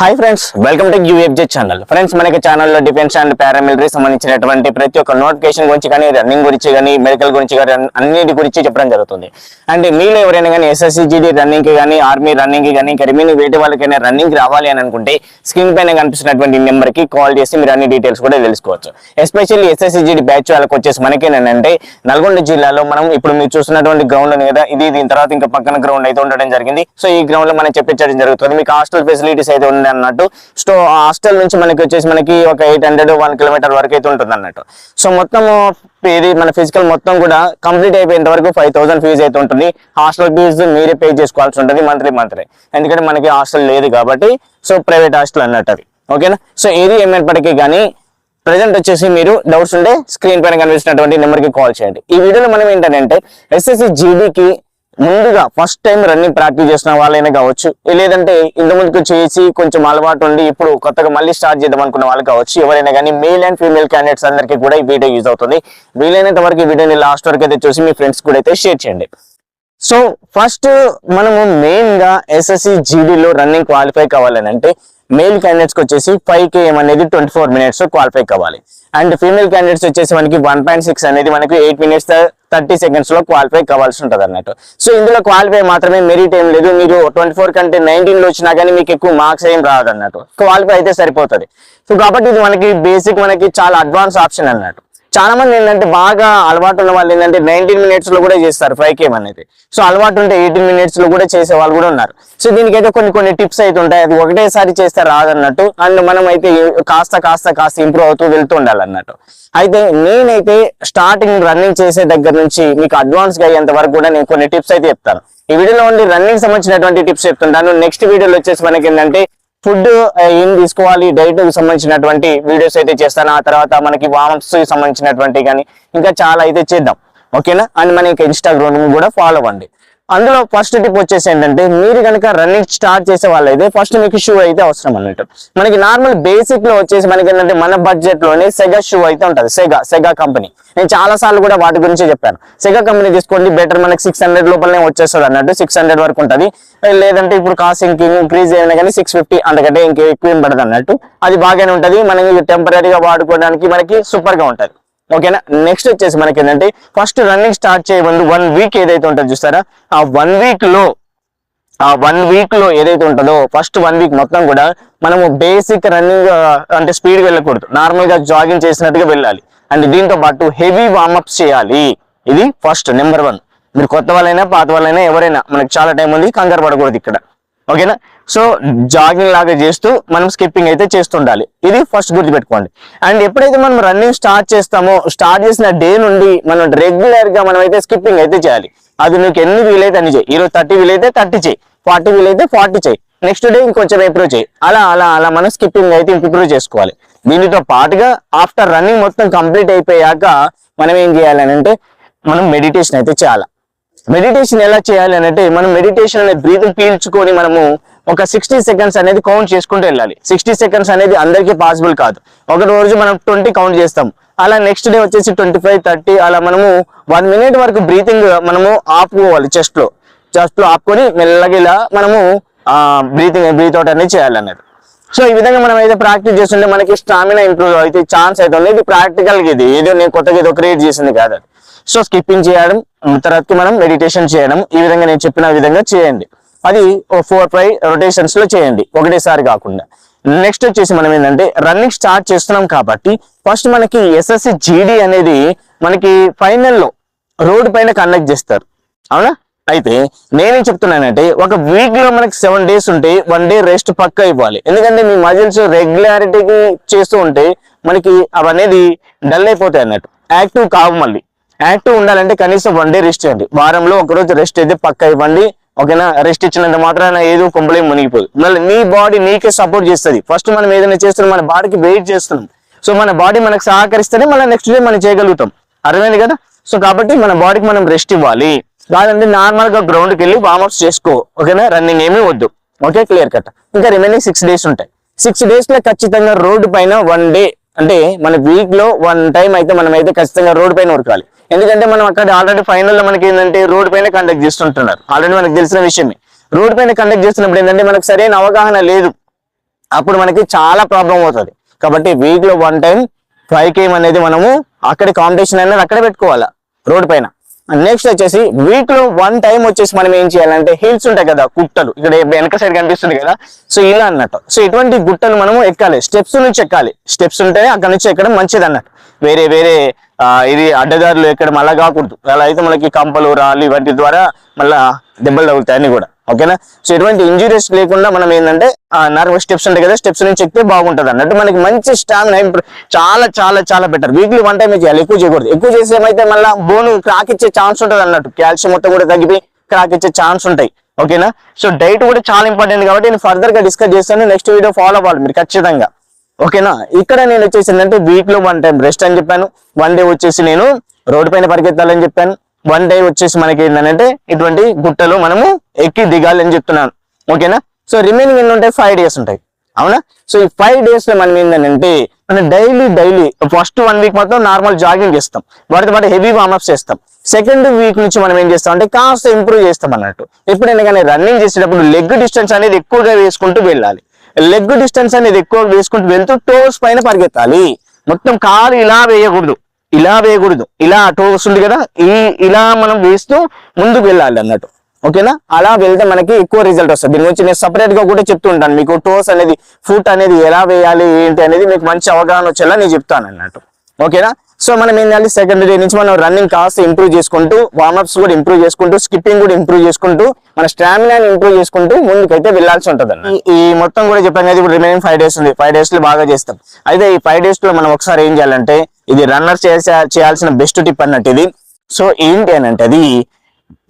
Hi friends welcome to UFJ channel friends మనకి ఛానల్లో defence and paramilitary సంబంధించినటువంటి ప్రతి ఒక్క నోటిఫికేషన్ గురించి కానీ రన్నింగ్ గురించి కానీ మెడికల్ గురించి కానీ అన్నిటి గురించి చెప్పడం జరుగుతుంది. అండ్ మీలో ఎవరైనా కానీ ఎస్ఎస్సి రన్నింగ్కి రన్నింగ్కి కానీ ఆర్మీ రన్నింగ్కి కానీ ఇంకా రిమైనింగ్ వేటి వాళ్ళకైనా రన్నింగ్కి రావాలి అని అనుకుంటే స్క్రీన్ పైన కనిపిస్తున్నటువంటి నెంబర్కి కాల్ చేసి మీరు అన్ని డీటెయిల్స్ కూడా తెలుసుకోవచ్చు. ఎస్పెషల్లీ ఎస్ఎస్సీజీడీ బ్యాచ్ వాళ్ళకి వచ్చేసి మనకేనంటే నల్గొండ జిల్లాలో మనం ఇప్పుడు మీరు చూస్తున్నటువంటి గ్రౌండ్ ఉంది కదా ఇది దీని తర్వాత ఇంకా పక్కన గ్రౌండ్ అయితే ఉండడం జరిగింది. సో ఈ గ్రౌండ్లో మనం చెప్పించడం జరుగుతుంది. మీకు హాస్టల్ ఫెసిలిటీస్ అయితే ఉన్నాయి అన్నట్టు. సో హాస్టల్ నుంచి మనకి వచ్చేసి మనకి ఒక ఎయిట్ హండ్రెడ్ వన్ కిలోమీటర్ వరకు అయితే ఉంటుంది అన్నట్టు. సో మొత్తం ఇది మన ఫిజికల్ మొత్తం కూడా కంప్లీట్ అయిపోయేంత వరకు ఫైవ్ థౌసండ్ ఫీజు అయితే ఉంటుంది. హాస్టల్ ఫీజు మీరే పే చేసుకోవాల్సి ఉంటుంది మంత్లీ మంత్లీ. ఎందుకంటే మనకి హాస్టల్ లేదు కాబట్టి సో ప్రైవేట్ హాస్టల్ అన్నట్టు అది ఓకేనా? సో ఏది ఏమైనప్పటికీ కానీ ప్రజెంట్ వచ్చేసి మీరు డౌట్స్ ఉంటే స్క్రీన్ పైన కనిపిస్తున్నటువంటి నెంబర్కి కాల్ చేయండి. ఈ వీడియోలో మనం ఏంటంటే ఎస్ఎస్సి జీడీకి ముందుగా ఫస్ట్ టైం రన్నింగ్ ప్రాక్టీస్ చేసిన వాళ్ళైనా కావచ్చు లేదంటే ఇంతకు ముందుకు చేసి కొంచెం అలవాటు ఉండి ఇప్పుడు కొత్తగా మళ్ళీ స్టార్ట్ చేద్దాం అనుకున్న వాళ్ళు కావచ్చు ఎవరైనా కానీ మేల్ అండ్ ఫీమేల్ క్యాండిడేట్స్ అందరికీ కూడా ఈ వీడియో యూజ్ అవుతుంది. వీలైనంత వరకు ఈ వీడియోని లాస్ట్ వరకు అయితే చూసి మీ ఫ్రెండ్స్ కూడా అయితే షేర్ చేయండి. సో ఫస్ట్ మనము మెయిన్గా ఎస్ఎస్సి జీడీలో రన్నింగ్ క్వాలిఫై కావాలని అంటే మేల్ క్యాండిడేట్స్కి వచ్చేసి ఫైవ్ కేఎం అనేది ట్వంటీ ఫోర్ మినిట్స్ క్వాలిఫై కావాలి. అండ్ ఫీమేల్ క్యాండిడేట్స్ వచ్చేసి మనకి వన్ పాయింట్ సిక్స్ అనేది మనకి ఎయిట్ మినిట్స్ థర్టీ సెకండ్స్లో క్వాలిఫై కావాల్సి ఉంటుంది అన్నట్టు. సో ఇందులో క్వాలిఫై మాత్రమే మెరిట్ ఏం లేదు. మీరు ట్వంటీ ఫోర్ కంటే నైన్టీన్లో వచ్చినా కానీ మీకు ఎక్కువ మార్క్స్ ఏం రాదు అన్నట్టు క్వాలిఫై అయితే సరిపోతుంది. సో కాబట్టి ఇది మనకి బేసిక్ మనకి చాలా అడ్వాన్స్ ఆప్షన్ అన్నట్టు. చాలా మంది ఏంటంటే బాగా అలవాటు ఉన్న వాళ్ళు ఏంటంటే నైన్టీన్ మినిట్స్లో కూడా చేస్తారు ఫైవ్ కేమ్ అనేది. సో అలవాటు ఉంటే ఎయిటీన్ మినిట్స్లో కూడా చేసే వాళ్ళు కూడా ఉన్నారు. సో దీనికైతే కొన్ని కొన్ని టిప్స్ అయితే ఉంటాయి. అది ఒకటేసారి చేస్తే రాదన్నట్టు అండ్ మనం అయితే కాస్త కాస్త కాస్త ఇంప్రూవ్ అవుతూ వెళ్తూ ఉండాలి అన్నట్టు అయితే నేనైతే స్టార్టింగ్ రన్నింగ్ చేసే దగ్గర నుంచి మీకు అడ్వాన్స్గా అయ్యేంత వరకు కూడా నేను కొన్ని టిప్స్ అయితే చెప్తాను. ఈ వీడియోలో ఓన్లీ రన్నింగ్ సంబంధించినటువంటి టిప్స్ చెప్తుంటాను. నెక్స్ట్ వీడియోలో వచ్చేసి మనకి ఏంటంటే ఫుడ్ ఏం తీసుకోవాలి డైట్కి సంబంధించినటువంటి వీడియోస్ అయితే చేస్తాను. ఆ తర్వాత మనకి వామప్స్కి సంబంధించినటువంటి కానీ ఇంకా చాలా అయితే చేద్దాం. ఓకేనా? అండ్ మన ఇంకా ఇన్స్టాగ్రామ్ కూడా ఫాలో అవ్వండి. అందులో ఫస్ట్ టిప్ వచ్చేసి ఏంటంటే మీరు కనుక రన్నింగ్ స్టార్ట్ చేసే వాళ్ళైతే ఫస్ట్ మీకు షూ అయితే అవసరం అన్నట్టు. మనకి నార్మల్ బేసిక్లో వచ్చేసి మనకి ఏంటంటే మన బడ్జెట్లోనే సెగా షూ అయితే ఉంటుంది. సెగా సెగా కంపెనీ నేను చాలా సార్లు కూడా వాటి గురించి చెప్పాను. సెగా కంపెనీ తీసుకోండి బెటర్ మనకి సిక్స్ హండ్రెడ్ లోపలనే వచ్చేస్తుంది అన్నట్టు సిక్స్ హండ్రెడ్ వరకు ఉంటుంది. లేదంటే ఇప్పుడు కాస్ట్ ఇంక్రీజ్ అయినా కానీ సిక్స్ ఫిఫ్టీ అంతకంటే ఇంకా ఎక్కువ ఏం పడదు అన్నట్టు. అది బాగానే ఉంటుంది. మనకి టెంపరీగా వాడుకోవడానికి మనకి సూపర్గా ఉంటుంది. ఓకేనా నెక్స్ట్ వచ్చేసి మనకి ఏంటంటే ఫస్ట్ రన్నింగ్ స్టార్ట్ చేయే ముందు వన్ వీక్ ఏదైతే ఉంటుందో చూస్తారా? ఆ వన్ వీక్లో ఆ వన్ వీక్లో ఏదైతే ఉంటుందో ఫస్ట్ వన్ వీక్ మొత్తం కూడా మనము బేసిక్ రన్నింగ్ అంటే స్పీడ్ వెళ్ళకూడదు. నార్మల్గా జాగింగ్ చేసినట్టుగా వెళ్ళాలి. అండ్ దీంతో పాటు హెవీ వార్మప్స్ చేయాలి. ఇది ఫస్ట్ నెంబర్ వన్ మీరు కొత్త వాళ్ళైనా పాత వాళ్ళైనా ఎవరైనా మనకి చాలా టైం ఉంది కంగారు పడకూడదు ఇక్కడ. ఓకేనా సో జాగింగ్ లాగా చేస్తూ మనం స్కిప్పింగ్ అయితే చేస్తుండాలి. ఇది ఫస్ట్ గుర్తుపెట్టుకోండి. అండ్ ఎప్పుడైతే మనం రన్నింగ్ స్టార్ట్ చేస్తామో స్టార్ట్ చేసిన డే నుండి మనం రెగ్యులర్గా మనం అయితే స్కిప్పింగ్ అయితే చేయాలి. అది నీకు ఎన్ని వీలైతే అన్ని చేయి. ఈరోజు థర్టీ వీలైతే థర్టీ చేయి. ఫార్టీ వీలైతే ఫార్టీ చేయి. నెక్స్ట్ డే ఇంకొంచెం ఇంప్రూవ్ చేయి. అలా అలా అలా మనం స్కిప్పింగ్ అయితే ఇంప్రూవ్ చేసుకోవాలి. దీనితో పాటుగా ఆఫ్టర్ రన్నింగ్ మొత్తం కంప్లీట్ అయిపోయాక మనం ఏం చేయాలి అంటే మనం మెడిటేషన్ అయితే చేయాలి. మెడిటేషన్ ఎలా చేయాలి అని అంటే మనం మెడిటేషన్ అనే బ్రీతింగ్ పీల్చుకొని మనము ఒక సిక్స్టీ సెకండ్స్ అనేది కౌంట్ చేసుకుంటూ వెళ్ళాలి. సిక్స్టీ సెకండ్స్ అనేది అందరికీ పాసిబుల్ కాదు. ఒక రోజు మనం ట్వంటీ కౌంట్ చేస్తాం. అలా నెక్స్ట్ డే వచ్చేసి ట్వంటీ ఫైవ్ థర్టీ అలా మనము వన్ మినిట్ వరకు బ్రీతింగ్ మనము ఆపుకోవాలి చెస్ట్లో. చెస్ట్లో ఆపుకొని మెల్లగా ఇలా మనము బ్రీతింగ్ బ్రీత్ అవుట్ అనేది చేయాలన్నది. సో ఈ విధంగా మనం అయితే ప్రాక్టీస్ చేస్తుంటే మనకి స్టామినా ఇంప్రూవ్ అయితే ఛాన్స్ అయితే ఉంది ఇది ప్రాక్టికల్ ఇది. ఏదో నేను కొత్తగా ఏదో క్రియేట్ చేసింది కాదు సో స్కిప్పింగ్ చేయడం తర్వాత మనం మెడిటేషన్ చేయడం ఈ విధంగా నేను చెప్పిన విధంగా చేయండి. అది ఫోర్ ఫైవ్ రొటేషన్స్లో చేయండి ఒకటేసారి కాకుండా. నెక్స్ట్ వచ్చేసి మనం ఏంటంటే రన్నింగ్ స్టార్ట్ చేస్తున్నాం కాబట్టి ఫస్ట్ మనకి ఎస్ఎస్సి జీడీ అనేది మనకి ఫైనల్లో రోడ్ పైన కండక్ట్ చేస్తారు. అవునా? అయితే నేనేం చెప్తున్నానంటే ఒక వీక్లో మనకి సెవెన్ డేస్ ఉంటే వన్ డే రెస్ట్ పక్క ఇవ్వాలి. ఎందుకంటే మీ మజిల్స్ రెగ్యులారిటీకి చేస్తూ ఉంటే మనకి అవనేది డల్ అయిపోతాయి అన్నట్టు. యాక్టివ్ కావు మళ్ళీ. యాక్టివ్ ఉండాలంటే కనీసం వన్ డే రెస్ట్ చేయండి. వారంలో ఒక రోజు రెస్ట్ అయితే పక్క ఇవ్వండి. ఓకేనా? రెస్ట్ ఇచ్చినంత మాత్రాన ఏదో కొంపలే మునిగిపోదు. మళ్ళీ నీ బాడీ నీకే సపోర్ట్ చేస్తుంది. ఫస్ట్ మనం ఏదైనా చేస్తున్నాం మన బాడీకి వెయిట్ చేస్తున్నాం. సో మన బాడీ మనకు సహకరిస్తేనే మళ్ళీ నెక్స్ట్ డే మనం చేయగలుగుతాం. అర్థమైంది కదా? సో కాబట్టి మన బాడీకి మనం రెస్ట్ ఇవ్వాలి. కాదంటే నార్మల్గా గ్రౌండ్కి వెళ్ళి వార్మప్స్ చేసుకో. ఓకేనా? రన్నింగ్ ఏమీ వద్దు. ఓకే క్లియర్ కట్ ఇంకా రిమైనింగ్ సిక్స్ డేస్ ఉంటాయి. సిక్స్ డేస్లో ఖచ్చితంగా రోడ్డు పైన వన్ డే అంటే మన వీక్లో వన్ టైం అయితే మనం అయితే ఖచ్చితంగా రోడ్డు పైన ఉరకాలి. ఎందుకంటే మనం అక్కడ ఆల్రెడీ ఫైనల్లో మనకి ఏంటంటే రోడ్ పైన కండక్ట్ చేస్తుంటున్నారు. ఆల్రెడీ మనకు తెలిసిన విషయమే. రోడ్ పైన కండక్ట్ చేస్తున్నప్పుడు ఏంటంటే మనకు సరైన అవగాహన లేదు. అప్పుడు మనకి చాలా ప్రాబ్లం అవుతుంది. కాబట్టి వీక్లో వన్ టైం ఫైవ్ కేమ్ అనేది మనము అక్కడ కాంపిటీషన్ అనేది అక్కడే పెట్టుకోవాలా? రోడ్ పైన. నెక్స్ట్ వచ్చేసి వీక్లో వన్ టైం వచ్చేసి మనం ఏం చేయాలంటే హిల్స్ ఉంటాయి కదా గుట్టలు. ఇక్కడ వెనక సైడ్ కనిపిస్తుంది కదా. సో ఇలా అన్నట్టు. సో ఇటువంటి గుట్టలు మనము ఎక్కాలి. స్టెప్స్ నుంచి ఎక్కాలి. స్టెప్స్ ఉంటే అక్కడ నుంచి ఎక్కడం మంచిది అన్నట్టు. వేరే వేరే ఇది అడ్డదారులు ఎక్కడం అలా కాకూడదు. అలా అయితే మనకి కంపలు రాళ్ళు ఇవంటి ద్వారా మళ్ళా దెబ్బలు తగులుతాయి అన్ని కూడా. ఓకేనా? సో ఎటువంటి ఇంజురీస్ లేకుండా మనం ఏంటంటే నర్వ్ స్టెప్స్ ఉంటాయి కదా స్టెప్స్ నుంచి ఎక్కితే బాగుంటుంది అన్నట్టు మనకి మంచి స్టామినా చాలా చాలా చాలా బెటర్ వీక్లీ వన్ టైం చేయాలి ఎక్కువ చేయకూడదు. ఎక్కువ చేసేమైతే మళ్ళీ బోన్ క్రాక్ ఇచ్చే ఛాన్స్ ఉంటుంది అన్నట్టు. కాల్షియం మొత్తం కూడా తగ్గిపోయి క్రాక్ ఇచ్చే ఛాన్స్ ఉంటాయి. ఓకేనా? సో డైట్ కూడా చాలా ఇంపార్టెంట్ కాబట్టి నేను ఫర్దర్గా డిస్కస్ చేస్తాను. నెక్స్ట్ వీడియో ఫాలో అవ్వాలి మీరు ఖచ్చితంగా. ఓకేనా? ఇక్కడ నేను వచ్చేసి ఏంటంటే వీక్లో వన్ టైం రెస్ట్ అని చెప్పాను. వన్ డే వచ్చేసి నేను రోడ్డు పైన పరిగెత్తాలని చెప్పాను. వన్ డే వచ్చేసి మనకి ఏంటంటే ఇటువంటి గుట్టలు మనము ఎక్కి దిగాలి అని చెప్తున్నాను. ఓకేనా సో రిమైనింగ్ ఎన్ని ఉంటాయి? ఫైవ్ డేస్ ఉంటాయి. అవునా? సో ఈ ఫైవ్ డేస్లో మనం ఏంటంటే మనం daily daily first one week మొత్తం నార్మల్ జాగింగ్ చేస్తాం. వాటితో పాటు హెవీ వార్మప్స్ చేస్తాం. సెకండ్ వీక్ నుంచి మనం ఏం చేస్తాం అంటే కాస్త ఇంప్రూవ్ చేస్తాం అన్నట్టు. ఎప్పుడైనా కానీ రన్నింగ్ చేసేటప్పుడు లెగ్ డిస్టెన్స్ అనేది ఎక్కువగా వేసుకుంటూ వెళ్ళాలి. లెగ్ డిస్టెన్స్ అనేది ఎక్కువ వేసుకుంటూ వెళ్తూ టోస్ పైన పరిగెత్తాలి. మొత్తం కాలు ఇలా వేయకూడదు. ఇలా వేయకూడదు. ఇలా టోస్ ఉంది కదా ఈ ఇలా మనం వేస్తూ ముందుకు వెళ్ళాలి అన్నట్టు. ఓకేనా? అలా వెళ్తే మనకి ఎక్కువ రిజల్ట్ వస్తుంది. దీని గురించి నేను సపరేట్గా కూడా చెప్తూ ఉంటాను. మీకు టోస్ అనేది ఫుట్ అనేది ఎలా వేయాలి ఏంటి అనేది మీకు మంచి అవగాహన వచ్చేలా నేను చెప్తాను అన్నట్టు. ఓకేనా? సో మనం ఏం చేయాలి? సెకండ్ డే నుంచి మనం రన్నింగ్ కాస్త ఇంప్రూవ్ చేసుకుంటూ వార్మప్స్ కూడా ఇంప్రూవ్ చేసుకుంటూ స్కిప్పింగ్ కూడా ఇంప్రూవ్ చేసుకుంటూ మన స్టామినాని ఇంప్రూవ్ చేసుకుంటూ ముందుకైతే వెళ్ళాల్సి ఉంటుంది అన్న ఈ మొత్తం కూడా చెప్పాను కదా ఇప్పుడు రిమైనింగ్ ఫైవ్ డేస్ ఉంది. ఫైవ్ డేస్లో బాగా చేస్తాం. అయితే ఈ ఫైవ్ డేస్లో మనం ఒకసారి ఏం చేయాలంటే ఇది రన్నర్ చేసే చేయాల్సిన బెస్ట్ టిప్ అన్నట్టు ఇది. సో ఏంటి అని అంటే అది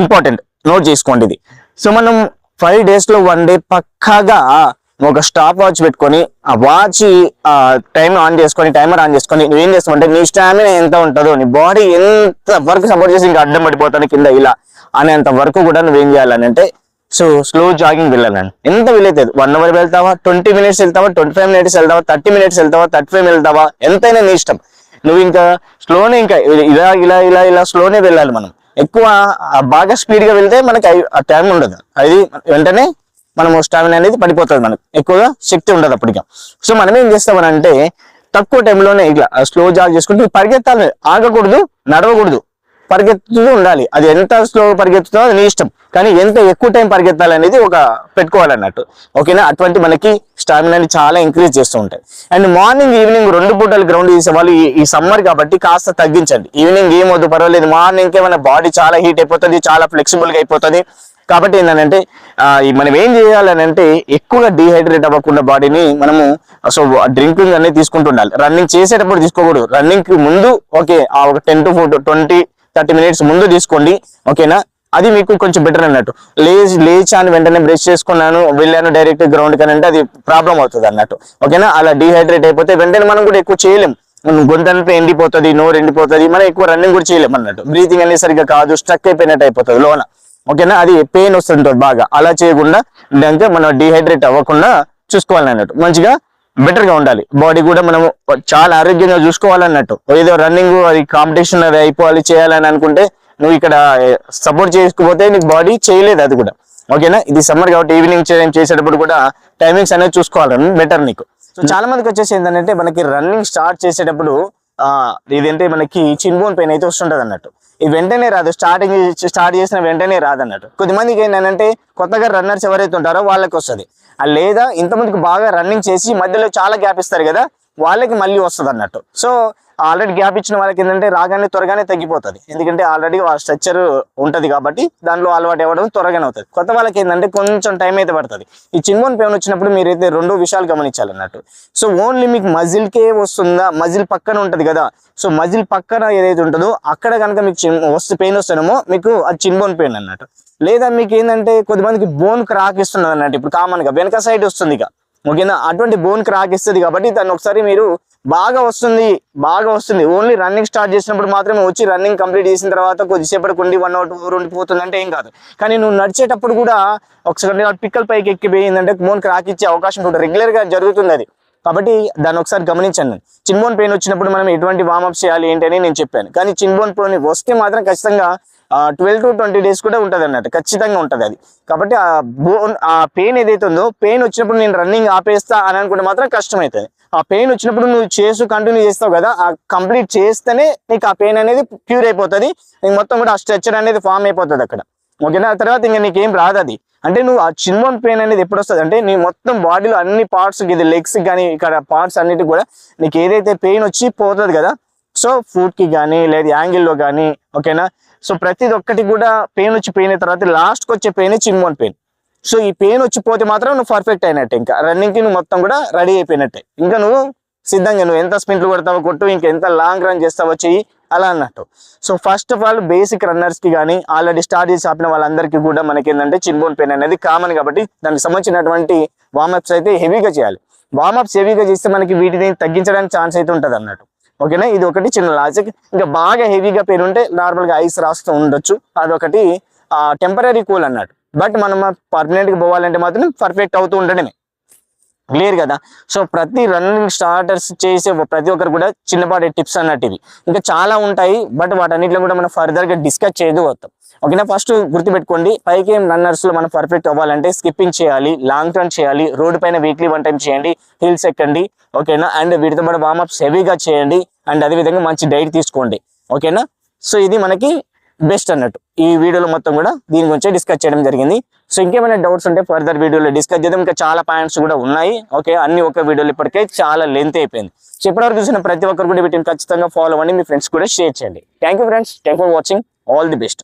ఇంపార్టెంట్ నోట్ చేసుకోండి ఇది. సో మనం ఫైవ్ డేస్లో వన్ డే పక్కాగా ఒక స్టాప్ వాచ్ పెట్టుకొని ఆ వాచ్ ఆ టైం ఆన్ చేసుకొని టైమర్ ఆన్ చేసుకొని నువ్వేం చేస్తావంటే నీ స్టామినా ఎంత ఉంటుందో నీ బాడీ ఎంత వరకు సపోర్ట్ చేసి ఇంకా అడ్డం పడిపోతాను కింద ఇలా అనేంత వరకు కూడా నువ్వేం చేయాలని అంటే సో స్లో జాగింగ్ వెళ్ళాలని ఎంత వెళ్ళేది వన్ అవర్ వెళ్తావా ట్వంటీ మినిట్స్ వెళ్తావా ట్వంటీ ఫైవ్ మినిట్స్ వెళ్తావా థర్టీ మినిట్స్ వెళ్తావా థర్టీ ఫైవ్ వెళ్తావా ఎంతైనా నీ ఇష్టం. నువ్వు ఇంకా స్లోనే ఇంకా ఇలా ఇలా ఇలా ఇలా స్లోనే వెళ్ళాలి మనం. ఎక్కువ బాగా స్పీడ్గా వెళ్తే మనకి ఆ టైం ఉండదు. అది వెంటనే మనము స్టామినా అనేది పడిపోతుంది మనకు. ఎక్కువగా శక్తి ఉండదు అప్పటికి. సో మనం ఏం చేస్తామని తక్కువ టైంలోనే ఇట్లా స్లో జాగ్ చేసుకుంటూ పరిగెత్తాలి ఆగకూడదు నడవకూడదు. పరిగెత్తుతూ ఉండాలి. అది ఎంత స్లో పరిగెత్తుతుందో అది నీ ఇష్టం. కానీ ఎంత ఎక్కువ టైం పరిగెత్తాలి అనేది ఒక పెట్టుకోవాలన్నట్టు. ఓకేనా? అటువంటి మనకి స్టామినాని చాలా ఇంక్రీజ్ చేస్తూ ఉంటాయి. అండ్ మార్నింగ్ ఈవినింగ్ రెండు పూటలు గ్రౌండ్ చేసే వాళ్ళు ఈ- సమ్మర్ కాబట్టి కాస్త తగ్గించండి. ఈవినింగ్ ఏం వద్దు పర్వాలేదు. మార్నింగ్ ఏమైనా బాడీ చాలా హీట్ అయిపోతుంది చాలా ఫ్లెక్సిబుల్గా అయిపోతుంది. కాబట్టి ఏంటంటే మనం ఏం చేయాలనంటే ఎక్కువగా డిహైడ్రేట్ అవ్వకుండా బాడీని మనము సో డ్రింకింగ్ అనేది తీసుకుంటుండాలి. రన్నింగ్ చేసేటప్పుడు తీసుకోకూడదు. రన్నింగ్కి ముందు ఓకే ఆ ఒక ten to twenty thirty minutes ముందు తీసుకోండి. ఓకేనా? అది మీకు కొంచెం బెటర్ అన్నట్టు. లేచి లేచాను వెంటనే బ్రష్ చేసుకున్నాను వెళ్ళాను డైరెక్ట్ గ్రౌండ్ కానీ అంటే అది ప్రాబ్లం అవుతుంది అన్నట్టు. ఓకేనా? అలా డిహైడ్రేట్ అయిపోతే వెంటనే మనం కూడా ఎక్కువ చేయలేం. గొంతంతా ఎండిపోతుంది నోరు ఎండిపోతుంది మనం ఎక్కువ రన్నింగ్ కూడా చేయలేం అన్నట్టు. బ్రీతింగ్ అనేది సరిగ్గా కాదు స్ట్రక్ అయిపోయినట్టు అయిపోతుంది లోన. ఓకేనా? అది పెయిన్ వస్తుంటుంది బాగా. అలా చేయకుండా అంటే మనం డిహైడ్రేట్ అవ్వకుండా చూసుకోవాలి అన్నట్టు మంచిగా బెటర్గా ఉండాలి. బాడీ కూడా మనం చాలా ఆరోగ్యంగా చూసుకోవాలన్నట్టు. ఏదో రన్నింగ్ అది కాంపిటీషన్ అది అయిపోవాలి చేయాలని అనుకుంటే నువ్వు ఇక్కడ సపోర్ట్ చేసుకోకపోతే నీకు బాడీ చేయలేదు అది కూడా. ఓకేనా? ఇది సమ్మర్ కాబట్టి ఈవినింగ్ చేసేటప్పుడు కూడా టైమింగ్స్ అనేది చూసుకోవాలి. బెటర్ నీకు. సో చాలా మందికి వచ్చేసి ఏంటంటే మనకి రన్నింగ్ స్టార్ట్ చేసేటప్పుడు ఆ ఇదంటే? మనకి చిన్బోన్ పెయిన్ అయితే వస్తుంటది అన్నట్టు వెంటనే రాదు. స్టార్టింగ్ స్టార్ట్ చేసిన వెంటనే రాదు అన్నట్టు కొద్దిమందికి ఏంటంటే కొత్తగా రన్నర్స్ ఎవరైతే ఉంటారో వాళ్ళకి వస్తుంది. లేదా ఇంతమందికి బాగా రన్నింగ్ చేసి మధ్యలో చాలా గ్యాప్ ఇస్తారు కదా వాళ్ళకి మళ్ళీ వస్తుంది అన్నట్టు సో ఆల్రెడీ గ్యాప్ ఇచ్చిన వాళ్ళకి ఏంటంటే రాగానే త్వరగానే తగ్గిపోతుంది. ఎందుకంటే ఆల్రెడీ ఆ స్ట్రక్చర్ ఉంటుంది కాబట్టి దాంట్లో అలవాటు అవ్వడం త్వరగానే అవుతుంది. కొత్త వాళ్ళకి ఏంటంటే కొంచెం టైం అయితే పడుతుంది. ఈ చిన్మోన్ పెయిన్ వచ్చినప్పుడు మీరైతే రెండు విషయాలు గమనించాలన్నట్టు. సో ఓన్లీ మీకు మజిల్కే వస్తుందా? మజిల్ పక్కన ఉంటుంది కదా? సో మజిల్ పక్కన ఏదైతే ఉంటుందో అక్కడ కనుక మీకు వస్తు పెయిన్ వస్తేనేమో మీకు అది చిన్బోన్ పెయిన్ అన్నట్టు. లేదా మీకు ఏంటంటే కొద్దిమందికి బోన్ క్రాక్ ఇస్తున్నది అన్నట్టు ఇప్పుడు కామన్గా వెనక సైడ్ వస్తుంది ఇక ఓకేనా అటువంటి బోన్ క్రాక్ ఇస్తుంది కాబట్టి దాన్ని ఒకసారి మీరు బాగా వస్తుంది బాగా వస్తుంది. ఓన్లీ రన్నింగ్ స్టార్ట్ చేసినప్పుడు మాత్రమే వచ్చి రన్నింగ్ కంప్లీట్ చేసిన తర్వాత కొద్దిసేపటి ఉండి వన్ అవర్ టూ ఉండిపోతుంది అంటే ఏం కాదు. కానీ నువ్వు నడిచేటప్పుడు కూడా ఒకసారి పిక్కల పైకి ఎక్కిపోయిందంటే బోన్ క్రాక్ ఇచ్చే అవకాశం ఉంటుంది రెగ్యులర్గా జరుగుతుంది అది కాబట్టి దాన్ని ఒకసారి గమనించండి. చిన్బోన్ పెయిన్ వచ్చినప్పుడు మనం ఎటువంటి వామప్ చేయాలి ఏంటని అని నేను చెప్పాను. కానీ చిన్బోన్ పెయిన్ వస్తే మాత్రం ఖచ్చితంగా ట్వెల్వ్ టు ట్వంటీ డేస్ కూడా ఉంటుంది అన్నట్టు ఖచ్చితంగా ఉంటుంది అది. కాబట్టి ఆ బోన్ ఆ పెయిన్ ఏదైతే ఉందో పెయిన్ వచ్చినప్పుడు నేను రన్నింగ్ ఆపేస్తా అని అనుకుంటే మాత్రం కష్టం అవుతుంది ఆ పెయిన్ వచ్చినప్పుడు నువ్వు చేసు కంటిన్యూ చేస్తావు కదా ఆ కంప్లీట్ చేస్తేనే నీకు ఆ పెయిన్ అనేది క్యూర్ అయిపోతుంది. నీకు మొత్తం కూడా ఆ స్ట్రెచ్చర్ అనేది ఫామ్ అయిపోతుంది అక్కడ. ఓకేనా? ఆ తర్వాత ఇంకా నీకేం రాదు అది. అంటే నువ్వు ఆ చిన్మోన్ పెయిన్ అనేది ఎప్పుడు వస్తుంది? అంటే నీ మొత్తం బాడీలో అన్ని పార్ట్స్ ఇది లెగ్స్ కానీ ఇక్కడ పార్ట్స్ అన్నిటి కూడా నీకు ఏదైతే పెయిన్ వచ్చి పోతుంది కదా సో ఫుడ్కి కానీ లేదా యాంగిల్లో కానీ ఓకేనా? సో ప్రతిది ఒక్కటి కూడా పెయిన్ వచ్చి పెయిన్ అయిన తర్వాత లాస్ట్కి వచ్చే పెయిన్ చిన్మోన్ పెయిన్ సో ఈ పెయిన్ వచ్చిపోతే మాత్రం నువ్వు పర్ఫెక్ట్ అయినట్టే ఇంకా. రన్నింగ్కి నువ్వు మొత్తం కూడా రెడీ అయిపోయినట్టే. ఇంకా నువ్వు సిద్ధంగా నువ్వు ఎంత స్పిన్లు కొడతావో కొట్టు ఇంకా ఎంత లాంగ్ రన్ చేస్తావో చెయ్యి అలా అన్నట్టు. So first of all basic రన్నర్స్కి కానీ ఆల్రెడీ స్టార్ట్ చేసి ఆపిన వాళ్ళందరికీ కూడా మనకి ఏంటంటే చిన్బోన్ పెయిన్ అనేది కామన్ కాబట్టి దానికి సంబంధించినటువంటి వామప్స్ అయితే హెవీగా చేయాలి. వామప్స్ హెవీగా చేస్తే మనకి వీటిని తగ్గించడానికి ఛాన్స్ అయితే ఉంటుంది అన్నట్టు ఓకేనా? ఇది ఒకటి చిన్న లాజిక్ ఇంకా బాగా హెవీగా పేరు ఉంటే నార్మల్గా ఐస్ రాస్తూ ఉండొచ్చు. అదొకటి టెంపరీ కూల్ అన్నట్టు బట్ మనం పర్మనెంట్గా పోవాలంటే మాత్రం పర్ఫెక్ట్ అవుతూ ఉండడమే. క్లియర్ కదా? సో ప్రతి రన్నింగ్ స్టార్టర్స్ చేసే ప్రతి ఒక్కరు కూడా చిన్నపాటి టిప్స్ అన్నట్టు ఇవి. ఇంకా చాలా ఉంటాయి బట్ వాటన్నిటిలో కూడా మనం ఫర్దర్గా డిస్కస్ చేయదు వస్తాం ఓకేనా? ఫస్ట్ గుర్తుపెట్టుకోండి పైకి రన్నర్స్లో మనం పర్ఫెక్ట్ అవ్వాలంటే స్కిప్పింగ్ చేయాలి లాంగ్ టర్న్ చేయాలి రోడ్ పైన వీక్లీ వన్ టైం చేయండి హిల్స్ ఎక్కండి ఓకేనా? అండ్ వీటితో పాటు వామప్స్ హెవీగా చేయండి అండ్ అదే విధంగా మంచి డైట్ తీసుకోండి ఓకేనా? సో ఇది మనకి బెస్ట్ అన్నట్టు. ఈ వీడియోలో మొత్తం కూడా దీని గురించి డిస్కస్ చేయడం జరిగింది. సో ఇంకేమైనా డౌట్స్ ఉంటే ఫర్దర్ వీడియోలో డిస్కస్ చేద్దాం. ఇంకా చాలా పాయింట్స్ కూడా ఉన్నాయి ఓకే? అన్ని ఒక వీడియోలు ఇప్పటికే చాలా లెంత్ అయిపోయింది. సో ఇప్పటివరకు చూసిన ప్రతి ఒక్కరు కూడా వీటిని ఖచ్చితంగా ఫాలో అవ్వండి మీ ఫ్రెండ్స్ కూడా షేర్ చేయండి. Thank you friends thank for watching all the best